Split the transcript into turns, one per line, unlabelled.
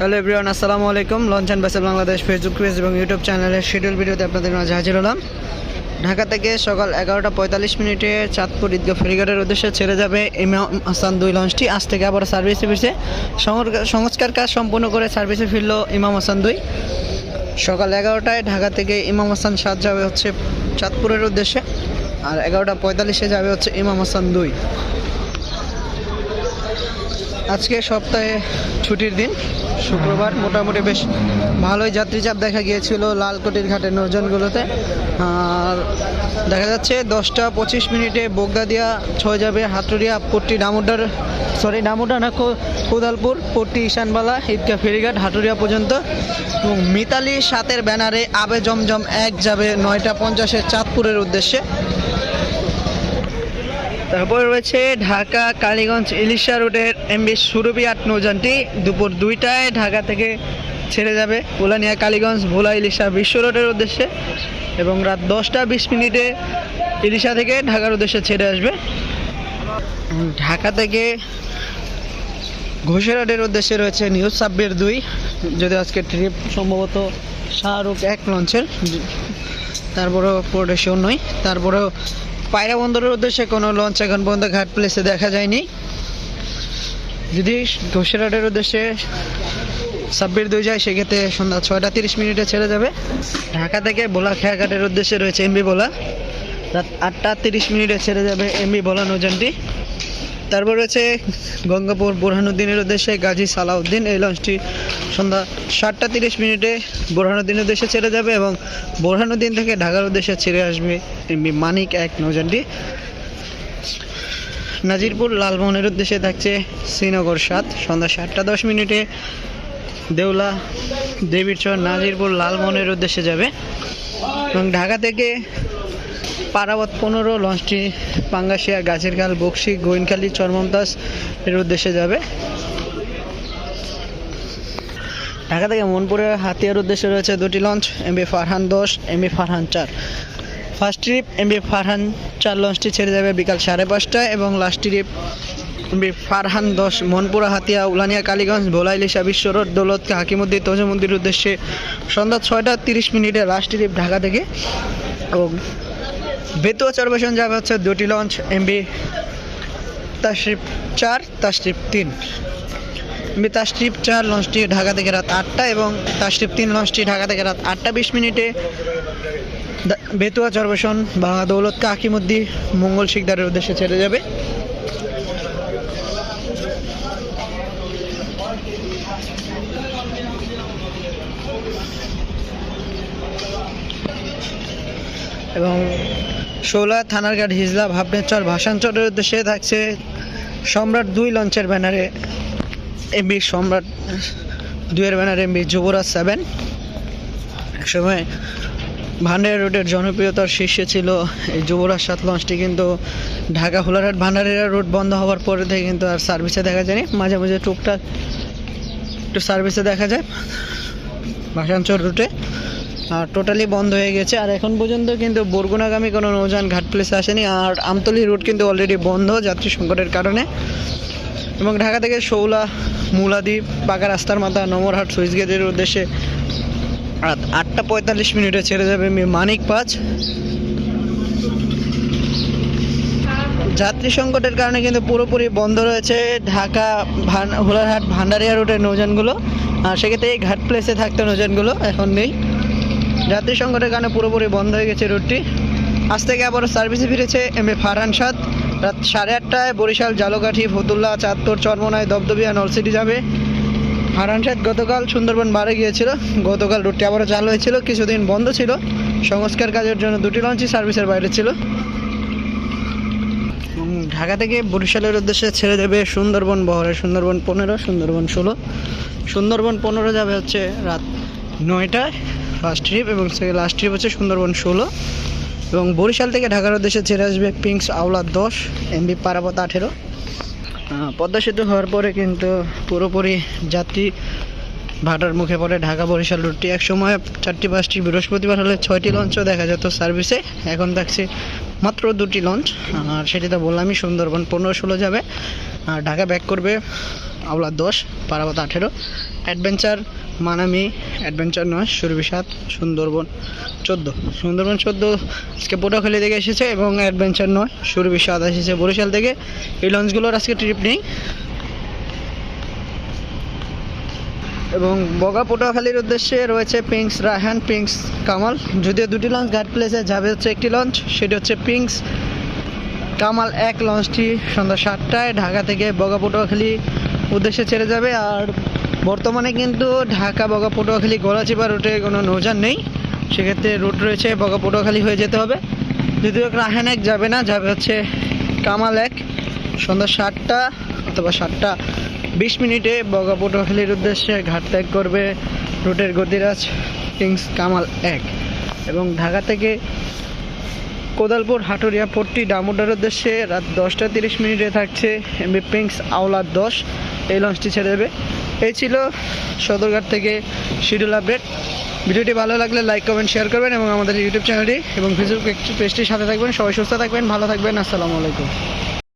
Hello everyone, আসসালামু আলাইকুম। Launch and vessel Bangladesh Facebook page এবং ইউটিউব চ্যানেলের শিডিউল ভিডিওতে আপনাদের মাঝে হাজির হলাম। ঢাকা থেকে সকাল এগারোটা পঁয়তাল্লিশ মিনিটে চাঁদপুর ঈদগাহ ফেরিঘাটের উদ্দেশ্যে ছেড়ে যাবে ইমাম হাসান দুই লঞ্চটি। আজ থেকে আবার সার্ভিসে ফিরছে। সংস্কার কাজ সম্পূর্ণ করে সার্ভিসে ফিরল ইমাম হাসান দুই। সকাল এগারোটায় ঢাকা থেকে ইমাম হাসান সাত যাবে হচ্ছে চাঁদপুরের উদ্দেশ্যে। আর এগারোটা পঁয়তাল্লিশে যাবে হচ্ছে ইমাম হাসান দুই। আজকে সপ্তাহে ছুটির দিন, শুক্রবার। মোটামুটি বেশ ভালোই যাত্রী চাপ দেখা গিয়েছিল লালকটির ঘাটের নৌজনগুলোতে আর দেখা যাচ্ছে দশটা পঁচিশ মিনিটে বোগদাদিয়া ছয় যাবে হাতুরিয়া পট্টি, ডামুডার সরি ডামুডা না কোদালপুর, পট্টি, ঈশানবালা ঈদগাহ ফেরিঘাট হাটুরিয়া পর্যন্ত। এবং মিতালি সাতের ব্যানারে আবে জমজম এক যাবে নয়টা পঞ্চাশের চাঁদপুরের উদ্দেশ্যে। তারপর রয়েছে ঢাকা, কালীগঞ্জ, ইলিশা রোডের এমবি সুরভি আট নৌযানটি। দুপুর দুইটায় ঢাকা থেকে ছেড়ে যাবে উলানিয়া কালীগঞ্জ, ভোলা, ইলিশা, বিশ্ব রোডের উদ্দেশ্যে। এবং রাত দশটা বিশ মিনিটে ইলিশা থেকে ঢাকার উদ্দেশ্যে ছেড়ে আসবে। ঢাকা থেকে ঘোষেরহাটের উদ্দেশ্যে রয়েছে নিউজ সাব্বির দুই। যদি আজকে ট্রিপ সম্ভবত শাহরুখ এক লঞ্চের তারপরেও পোর্টে শো নয় তারপরেও পায়রা বন্দরের উদ্দেশ্যে কোনো লঞ্চ এখন পর্যন্ত ঘাট প্লেসে দেখা যায়নি। যদি ঘোষেরহাটের উদ্দেশ্যে সাব্বির দুই যায়, সেক্ষেত্রে সন্ধ্যা ছয়টা তিরিশ মিনিটে ছেড়ে যাবে। ঢাকা থেকে বোলা খেয়াঘাটের উদ্দেশ্যে রয়েছে এমবি বোলা রাত আটটা তিরিশ মিনিটে ছেড়ে যাবে এমবি বোলা নৌযানটি। তারপর রয়েছে গঙ্গাপুর বোরহানুদ্দিনের উদ্দেশ্যে গাজী সালাউদ্দিন। এই লঞ্চটি সন্ধ্যা সাতটা তিরিশ মিনিটে বোরহানুদ্দিনের উদ্দেশ্যে ছেড়ে যাবে এবং বোরহানুদ্দিন থেকে ঢাকার উদ্দেশ্যে ছেড়ে আসবে এমবি মানিক এক নৌযানটি। নাজিরপুর লালমোহনের উদ্দেশ্যে থাকছে শ্রীনগর সাত। সন্ধ্যা সাতটা দশ মিনিটে দেউলা দেবীরচর নাজিরপুর লালমোহনের উদ্দেশ্যে যাবে। এবং ঢাকা থেকে পারাবত পনেরো, লঞ্চটি পাঙ্গাশিয়া, গাছেরখাল, বক্সি, গোয়েনখালী চরমন্তাস এর উদ্দেশ্যে যাবে। ঢাকা থেকে মনপুরে হাতিয়ার উদ্দেশ্যে রয়েছে দুটি লঞ্চ এমবি ফারহান দশ এমবি ফারহান চার। ফার্স্ট ট্রিপ এমবি ফারহান চার লঞ্চটি ছেড়ে যাবে বিকাল সাড়ে পাঁচটায় এবং লাস্ট ট্রিপ এমবি ফারহান দশ, মনপুরা, হাতিয়া, উলানিয়া, কালীগঞ্জ ভোলাইলিশা বিশ্ব রোড, দৌলত, হাকিমুদ্দিন, তজমুদ্দির উদ্দেশ্যে সন্ধ্যা ছয়টা তিরিশ মিনিটে লাস্ট ট্রিপ ঢাকা থেকে বেতুয়া চরবেশন যাবে হচ্ছে দুটি লঞ্চ, এমবি তাশরিফ চার তাশরিফ তিন। এমবি তাশরিফ চার, লঞ্চটি ঢাকা থেকে রাত আটটা এবং তাশরিফ তিন, লঞ্চটি ঢাকা থেকে রাত আটটা বিশ মিনিটে। বেতুয়া চরবেশন বা দৌলত কাকিমুদ্দি মঙ্গল শিকদারের উদ্দেশ্যে ছেড়ে যাবে। এবং শোলা থানারঘাট হিজলা ভাবনেচর ভাসানচরের উদ্দেশ্যে থাকছে সম্রাট দুই লঞ্চের ব্যানারে এমবি সম্রাট দুইয়ের ব্যানারে এমবি যুবরাজ সেভেন। একসময় ভান্ডারিয়া রুটের জনপ্রিয়তার শীর্ষে ছিল এই যুবরাজ সাত লঞ্চটি, কিন্তু ঢাকা হুলারহাট ভান্ডারিয়া রুট বন্ধ হওয়ার পরে থেকে কিন্তু আর সার্ভিসে দেখা যায়নি। মাঝে মাঝে টুকটাক একটু সার্ভিসে দেখা যায় ভাসানচর রুটে। টোটালি বন্ধ হয়ে গেছে। আর এখন পর্যন্ত কিন্তু বরগুনাগামী কোনো নৌযান, ঘাট প্লেসে আসেনি। আর আমতলি রুট কিন্তু অলরেডি বন্ধ যাত্রী সংকটের কারণে। এবং ঢাকা থেকে শৌলা, মুলাদ্বীপ, পাকা রাস্তার মাথা, নমরহাট সুইচ গেটের উদ্দেশ্যে রাত আটটা পঁয়তাল্লিশ মিনিটে ছেড়ে যাবে মানিক পাঁচ। যাত্রী সংকটের কারণে কিন্তু পুরোপুরি বন্ধ রয়েছে ঢাকা হোলারহাট ভান্ডারিয়া রুটের নৌযানগুলো। আর সেক্ষেত্রে এই ঘাট প্লেসে থাকতো নৌযানগুলো এখন নেই। যাত্রী সংকটের কারণে পুরোপুরি বন্ধ হয়ে গেছে রুটটি আজ থেকে আবার সার্ভিসে ফিরেছে এম এ ফারহান সাদ। রাত সাড়ে আটটায় বরিশাল, জালকাঠি, ফতুল্লা চাঁদপুর চরমনায় দবদবিয়া নলসিটি যাবে। ফারহান সাদ গতকাল সুন্দরবন বারে গিয়েছিল। গতকাল রুটটি আবারও চালু হয়েছিল। কিছুদিন বন্ধ ছিল। সংস্কার কাজের জন্য দুটি লঞ্চই সার্ভিসের বাইরে ছিল। ঢাকা থেকে বরিশালের উদ্দেশ্যে ছেড়ে দেবে সুন্দরবন বহরে। সুন্দরবন পনেরো, সুন্দরবন ষোলো। সুন্দরবন পনেরো যাবে হচ্ছে রাত নয়টায়। ফার্স্ট ট্রিপ এবং লাস্ট ট্রিপ হচ্ছে সুন্দরবন ষোলো এবং বরিশাল থেকে ঢাকার উদ্দেশ্যে ছেড়ে আসবে পিংস আওলা দশ, এমবি পারাপত আঠেরো। পদ্মা সেতু হওয়ার পরে কিন্তু পুরোপুরি যাত্রী ভাটার মুখে পড়ে ঢাকা বরিশাল রুটটি এক সময় চারটি পাঁচটি বৃহস্পতিবার হলে ছয়টি লঞ্চও দেখা যেত সার্ভিসে এখন থাকছে মাত্র দুটি লঞ্চ আর সেটি তো বললামই সুন্দরবন পনেরো ষোলো যাবে। আর ঢাকা ব্যাক করবে আওলা দশ, পারাবত আঠেরো। অ্যাডভেঞ্চার মানামি, অ্যাডভেঞ্চার নয় সুরবিসাদ সুন্দরবন চোদ্দ। সুন্দরবন চোদ্দ আজকে পটুয়াখালী থেকে এসেছে এবং অ্যাডভেঞ্চার নয় সুরবিসাদ এসেছে বরিশাল থেকে। এই লঞ্চগুলোর আজকে ট্রিপ নেই। এবং বগা পটুয়াখালীর উদ্দেশ্যে রয়েছে পিঙ্কস রায়হান, পিঙ্কস কামাল। যদিও দুটি লঞ্চ ঘাট প্লেসে যাবে হচ্ছে একটি লঞ্চ, সেটি হচ্ছে পিঙ্কস কামাল এক, লঞ্চটি সন্ধ্যা সাতটায় ঢাকা থেকে বগা পটুয়াখালী উদ্দেশ্যে ছেড়ে যাবে। আর বর্তমানে কিন্তু ঢাকা বগা পটুয়াখালী গলাচিপা রুটে কোনো নৌযান নেই। সেক্ষেত্রে রুট রয়েছে, বগা পটুয়াখালী হয়ে যেতে হবে। যদিও রাহান এক যাবে না, যাবে হচ্ছে কামাল এক। সন্ধ্যা সাতটা অথবা সাতটা বিশ মিনিটে বগা পটুয়াখালীর উদ্দেশ্যে ঘাট ত্যাগ করবে রুটের গতিরাজ কিংস কামাল এক। এবং ঢাকা থেকে কোদালপুর, হাটুরিয়া, পট্টি, ডামুডার উদ্দেশ্যে রাত দশটা তিরিশ মিনিটে থাকছে এমবি পিংস আওলা দশ। এই লঞ্চটি ছেড়ে দেবে। এই ছিল সদরঘাট থেকে শিডিউল আপডেট। ভিডিওটি ভালো লাগলে লাইক কমেন্ট শেয়ার করবেন এবং আমাদের ইউটিউব চ্যানেলটি এবং ফেসবুক পেজটির সাথে থাকবেন। সবাই সুস্থ থাকবেন, ভালো থাকবেন। আসসালামু আলাইকুম।